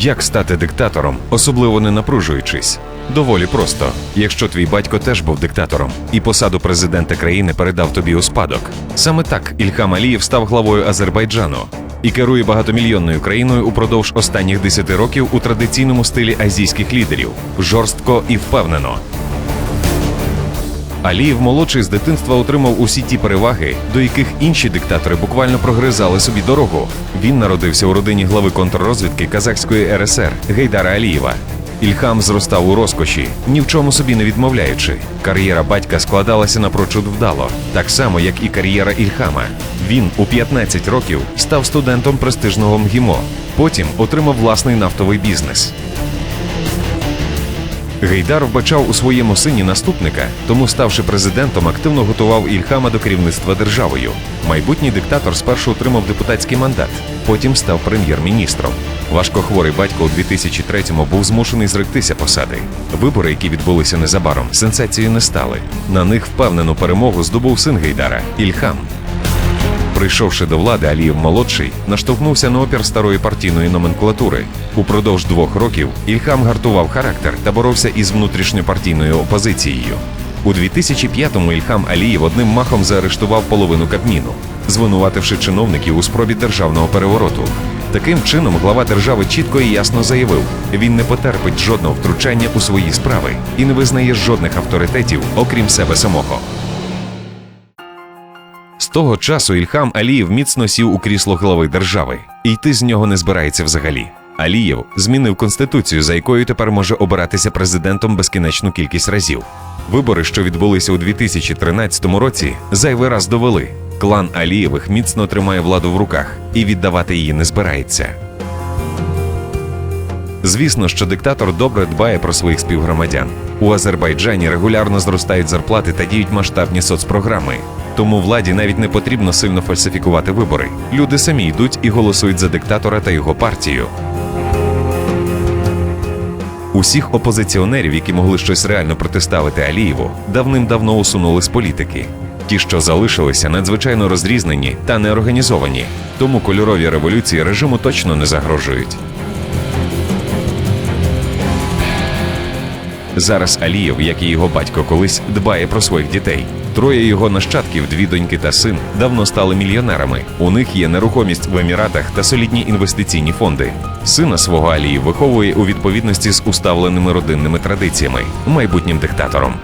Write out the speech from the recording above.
Як стати диктатором, особливо не напружуючись? Доволі просто, якщо твій батько теж був диктатором, і посаду президента країни передав тобі у спадок. Саме так Ільхам Алієв став главою Азербайджану і керує багатомільйонною країною упродовж останніх 10 років у традиційному стилі азійських лідерів жорстко і впевнено. Алієв молодший з дитинства отримав усі ті переваги, до яких інші диктатори буквально прогризали собі дорогу. Він народився у родині глави контррозвідки Казахської РСР Гейдара Алієва. Ільхам зростав у розкоші, ні в чому собі не відмовляючи. Кар'єра батька складалася напрочуд вдало, так само як і кар'єра Ільхама. Він у 15 років став студентом престижного МГІМО. Потім отримав власний нафтовий бізнес. Гейдар вбачав у своєму сині наступника, тому, ставши президентом, активно готував Ільхама до керівництва державою. Майбутній диктатор спершу отримав депутатський мандат, потім став прем'єр-міністром. Важкохворий батько у 2003-му був змушений зректися посади. Вибори, які відбулися незабаром, сенсацією не стали. На них впевнену перемогу здобув син Гейдара Ільхам. Прийшовши до влади, Алієв молодший наштовхнувся на опір старої партійної номенклатури. Упродовж двох років Ільхам гартував характер та боровся із внутрішньопартійною опозицією. У 2005-му Ільхам Алієв одним махом заарештував половину Кабміну, звинувативши чиновників у спробі державного перевороту. Таким чином, глава держави чітко і ясно заявив: він не потерпить жодного втручання у свої справи і не визнає жодних авторитетів, окрім себе самого. З того часу Ільхам Алієв міцно сів у крісло глави держави, і йти з нього не збирається взагалі. Алієв змінив конституцію, за якою тепер може обиратися президентом безкінечну кількість разів. Вибори, що відбулися у 2013 році, зайвий раз довели. Клан Алієвих міцно тримає владу в руках і віддавати її не збирається. Звісно, що диктатор добре дбає про своїх співгромадян. У Азербайджані регулярно зростають зарплати та діють масштабні соцпрограми. Тому владі навіть не потрібно сильно фальсифікувати вибори. Люди самі йдуть і голосують за диктатора та його партію. Усіх опозиціонерів, які могли щось реально протиставити Алієву, давним-давно усунули з політики. Ті, що залишилися, надзвичайно розрізнені та неорганізовані, тому кольорові революції режиму точно не загрожують. Зараз Алієв, як і його батько колись, дбає про своїх дітей. Троє його нащадків, дві доньки та син, давно стали мільйонерами. У них є нерухомість в Еміратах та солідні інвестиційні фонди. Сина свого Алії виховує у відповідності з уставленими родинними традиціями, майбутнім диктатором.